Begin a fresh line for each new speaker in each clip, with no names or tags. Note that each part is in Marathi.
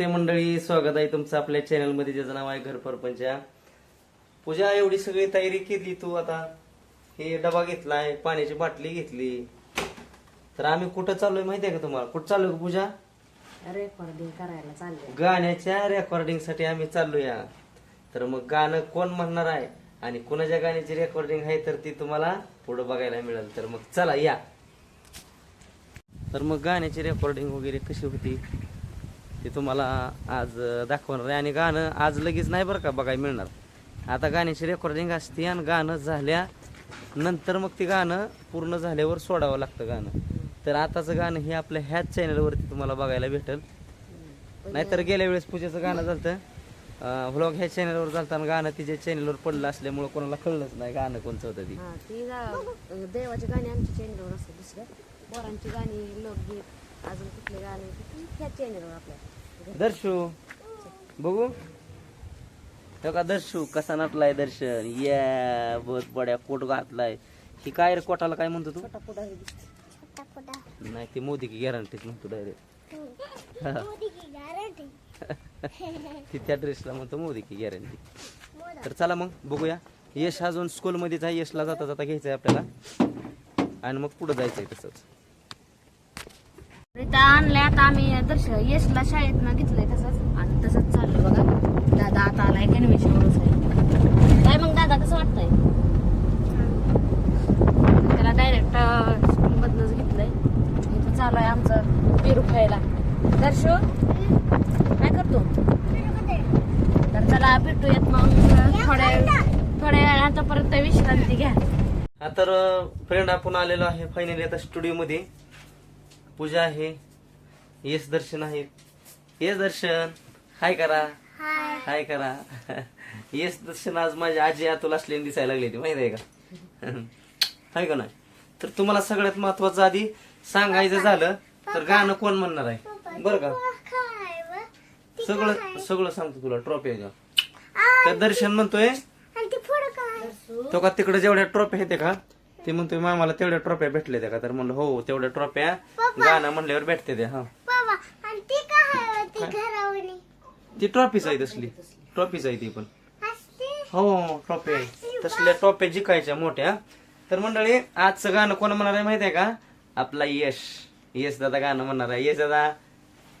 नमस्ते मंडळी स्वागत आहे तुमचं आपल्या चॅनलमध्ये ज्याचं नाव आहे घर परपंचा पूजा एवढी सगळी तयारी केली तू आता? हे डबा घेतलाय पाण्याची बाटली घेतली. तर आम्ही कुठं चाललोय माहिती आहे का तुम्हाला? कुठं चाललोय पूजा?
रेकॉर्डिंग करायला चाललंय.
गाण्याच्या रेकॉर्डिंगसाठी आम्ही चाललोय. तर मग गाणं कोण म्हणणार आहे? आणि कोणाच्या गाण्याची रेकॉर्डिंग आहे तर ती तुम्हाला पुढे बघायला मिळेल. तर मग चला या. तर मग गाण्याची रेकॉर्डिंग वगैरे कशी होती? ते तुम्हाला आज दाखवणार आहे. आणि गाणं आज लगेच नाही बरं का बघायला मिळणार. आता गाण्याची रेकॉर्डिंग असते आणि गाणं झाल्या नंतर मग ते गाणं पूर्ण झाल्यावर सोडावं लागतं गाणं. तर आताचं गाणं हे आपल्या ह्याच चॅनलवरती तुम्हाला बघायला भेटेल. नाहीतर गेल्या वेळेस पूजेचं गाणं झालं व्लॉग ह्या चॅनलवर झालं आणि गाणं तिच्या चॅनलवर पडलं असल्यामुळं कोणाला कळलंच नाही गाणं कोणचं होतं ती.
देवाची गाणी आमच्या चॅनलवर असतात दुसऱ्या. पोरांची गाणी लोकगीत अजून कुठले गाणे ती ह्या चॅनलवर आपल्या
दर्शू बघू. हो का दर्शू कसा नटलाय दर्शन? या बहुत बड्या कोट घातलाय. ही काय रे कोटाला काय म्हणतो तू? नाही ती मोदी की गॅरंटीच म्हणतो डायरेक्ट ती त्या ड्रेसला म्हणतो मोदी की गॅरंटी तर चला मग बघूया. यश अजून स्कूलमध्येच आहे यशला जाता जाता घ्यायचंय आपल्याला. आणि मग पुढे जायचंय तसंच.
इथं आणल्या आता आम्ही दर्शन यशला शाळेत ना घेतलंय तसंच. आणि तसंच चाललं बघा. दादा आता आलाय आहे काय मग दादा कसं वाटतंय? त्याला डायरेक्ट स्कूलमधनच घेतलंय. इथं चालू आहे आमचं पेरू खायला. दर्श काय करतो? तर चला भेटूयात मग. थोड्या थोड्या वेळापर्यंत विश्रांती घ्या.
तर फ्रेंड आपण आलेलो आहे फायनली आता स्टुडिओ मध्ये. पूजा आहे. येस दर्शन आहे. येस दर्शन. हाय करा. हाय. करा. येस दर्शन आज माझ्या आजी आतुल असलेली दिसायला लागली ती माहीत आहे का? हाय का नाही? तर तुम्हाला सगळ्यात महत्वाचं आधी सांगायचं झालं तर गाणं कोण म्हणणार आहे? बरं का? सगळं सगळं सांगतो तुला. ट्रॉफी आहे का तर दर्शन म्हणतोय. तो का तिकडे जेवढ्या ट्रॉफी आहेत का? ते म्हणतोय मामाला तेवढ्या ट्रॉफ्या भेटले त्या का? तर म्हणलं हो तेवढ्या ट्रॉफ्या गाणं म्हणल्यावर भेटते त्या हा.
बाबा आणि ती काय? होती घरावणी?
ती ट्रॉफीच आहे तसली. ट्रॉफीच आहे ती पण.
असते
हो ट्रॉफी आहे. तसल्या ट्रॉफ्या जिकायच्या मोठ्या. तर मंडळी आजचं गाणं कोण म्हणणार आहे माहिती आहे का? आपला यश. यश दादा गाणं म्हणणार आहे. यश दादा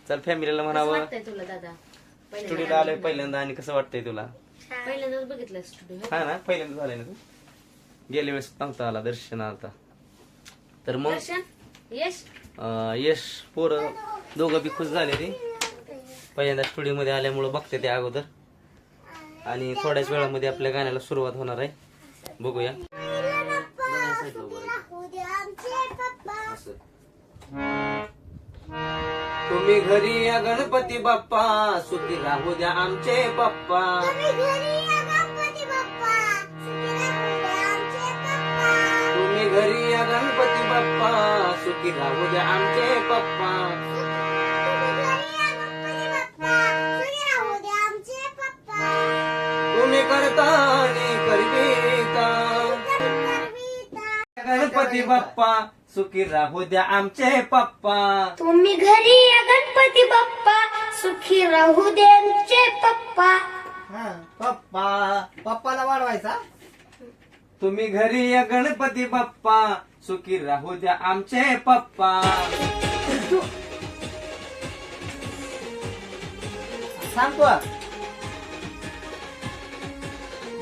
चल फॅमिलीला म्हणावं.
वाटतंय तुला दादा?
स्टुडिओला आलोय पहिल्यांदा आणि कसं वाटतंय तुला?
पहिल्यांदाच बघितलं स्टुडिओ
हा ना पहिल्यांदा झालंय ना तू? गेल्या वेळेस नव्हता आला दर्शन आता. तर मग
दर्शन? यश?
अं, यश पोरं दोघं बी खुश झाले ते पहिल्यांदा स्टुडिओ मध्ये आल्यामुळं बघते ते अगोदर. आणि थोड्याच वेळामध्ये आपल्या गाण्याला सुरुवात होणार आहे. बघूया.
पप्पा
तुम्ही घरी या गणपती बाप्पा सुखी राहू द्या आमचे पप्पा
बाप्पा सुखी राहू
द्या आमचे पप्पा.
तुम्ही घरी या गणपती बाप्पा सुखी राहू दे आमचे पप्पा
तुम्ही करता करविता. गणपती बाप्पा सुखी राहू द्या आमचे पप्पा.
तुम्ही घरी या गणपती बाप्पा सुखी राहू दे आमचे पप्पा.
हा, पप्पा. पप्पाला वाढवायचा?
तुम्ही घरी या गणपती बाप्पा. सुखी राहू द्या आमचे पप्पा.
सांगतो.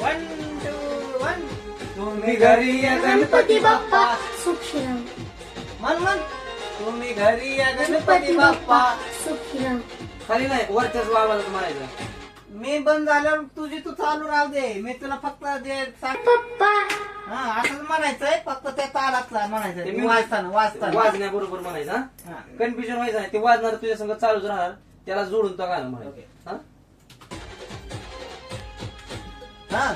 वन टू वन
तुम्ही घरी या गणपती बाप्पा.
सुखी राहू.
मन मन
तुम्ही घरी या गणपती बाप्पा.
सुखी राहू.
खाली नाही वरच्याच आवाजात म्हणायचं.
मी बंद झाल्यावर तुझी तू चालू राहू दे. मी तुला फक्त जे सांग
पप्पा.
हा असंच म्हणायचंय. फक्त त्या तालातला
ते
म्हणायचं
music-
वाचताना वाचताना.
वाजण्याबरोबर म्हणायचं हा?
हा.
कन्फ्युजन व्हायचं नाही. ते वाजणार तुझ्या संग चालूच राहणार. त्याला जोडून तो गाणं म्हणायचं. हा?
हा.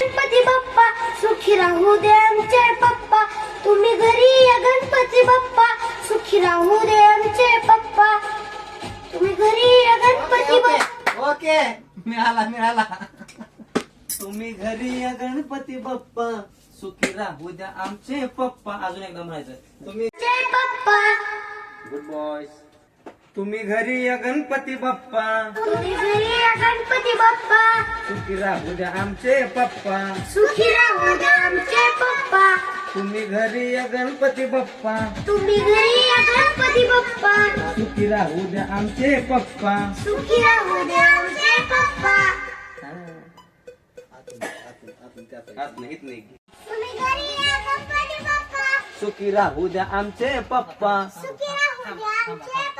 गणपती बाप्पा सुखी राहू दे आमचे पप्पा. तुम्ही घरी या गणपती बाप्पा. सुखी राहू दे आमचे पप्पा. तुम्ही घरी या गणपती
ओके
बाप्पा
ओके. मिळाला मिळाला.
तुम्ही घरी या गणपती बाप्पा. सुखी राहू द्या आमचे पप्पा. अजून एकदा म्हणायचं तुम्ही
पप्पा
गुड बॉयज तुम्ही घरी या गणपती बाप्पा.
तुम्ही घरी या गणपती बाप्पा.
सुखी राहू द्या आमचे पप्पा.
सुखी राहू द्या आमचे पप्पा.
तुम्ही घरी या गणपती बाप्पा.
तुम्ही घरी या गणपती बाप्पा.
सुखी राहू द्या आमचे पप्पा.
सुखी राहू द्या आमचे पप्पा.
सुखी राहू द्या आमचे पप्पा.
सुखी राहू द्या आमचे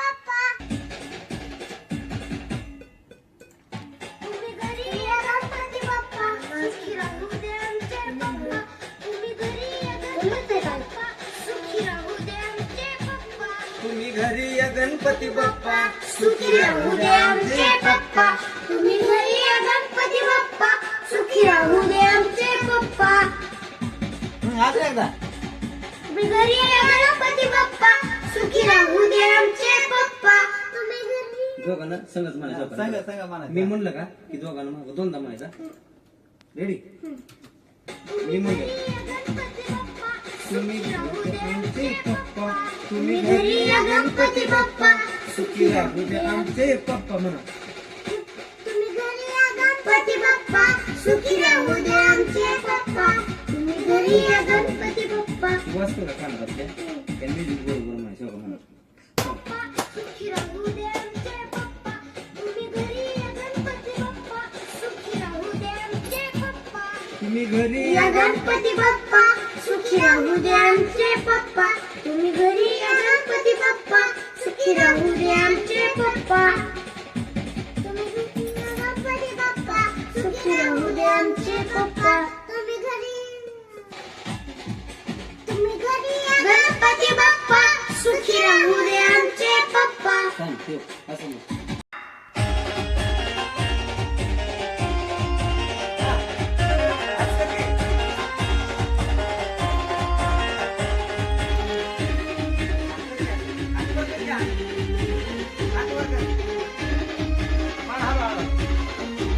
घरी या गणपती बाप्पा सुखी राहू द्या आमचे पप्पा. तुम्ही घरी या गणपती बाप्पा. सुखी राहू द्या आमचे पप्पा.
अजून एकदा.
तुम्ही घरी या गणपती बाप्पा. सुखी राहू द्या आमचे पप्पा. तुम्ही घरी
दोघांना संगच म्हणायचं
सांगा
आपण.
सांगा म्हणा
मी म्हणलं का की दोघांना मागं दोनदा म्हणायचा. रेडी मी म्हणलं.
गणपती बाप्पा.
तुम्ही आमचे पप्पा.
तुम्ही घरी या गणपती बाप्पा
सुखी राहू द्या आमचे पप्पा म्हणा
तुम्ही घरी या गणपती बाप्पा सुखी राहू द्या आमचे पप्पा तुम्ही घरी या गणपती बाप्पा
वाचतो का कानात त्या त्या म्युझिक बरोबर म्हणायचं बघा म्हणा
पप्पा सुखी राहू द्या आमचे पप्पा तुम्ही घरी या गणपती बाप्पा सुखी राहू द्या आमचे पप्पा
तुम्ही घरी
या गणपती बाप्पा सुखी राहू द्या आमचे पप्पा तुम्ही घरी या गणपती बाप्पा सुखी राहू आमचे पप्पा गणपती बाप्पा सुखी राहू आमचे पप्पा. तुम्ही घरी तुम्ही घरी गणपती बाप्पा सुखी राहू आमचे पप्पा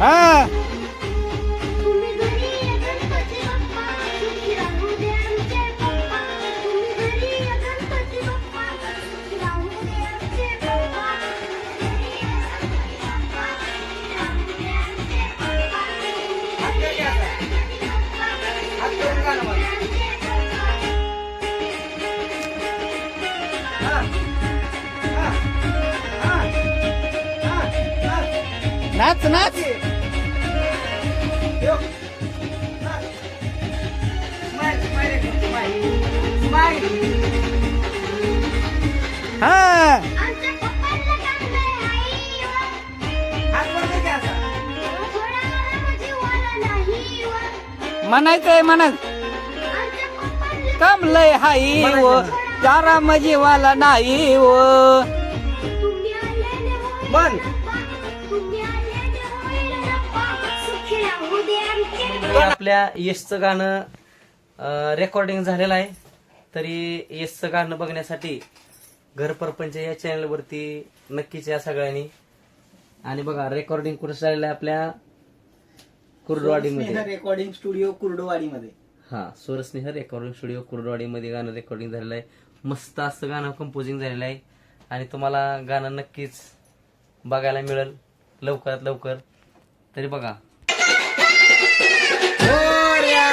सांग ठेव असं
म्हणायचंय
पप्पांना
काम लय हाई व चारा मजीवाला नाही व.
बंद. आपल्या यशचं गाणं रेकॉर्डिंग झालेलं आहे. तरी यशचं गाणं बघण्यासाठी घर परपंच या चॅनलवरती नक्कीच या सगळ्यांनी. आणि बघा रेकॉर्डिंग कुठं झालेलं आहे आपल्या कुर्डवाडीमध्ये?
रेकॉर्डिंग स्टुडिओ कुर्डवाडी मध्ये
हा स्वरस्नेह रेकॉर्डिंग स्टुडिओ कुर्डवाडीमध्ये गाणं रेकॉर्डिंग झालेलं आहे. मस्त असं गाणं कंपोजिंग झालेलं आहे. आणि तुम्हाला गाणं नक्कीच बघायला मिळेल लवकरात लवकर. तरी बघा
Maria!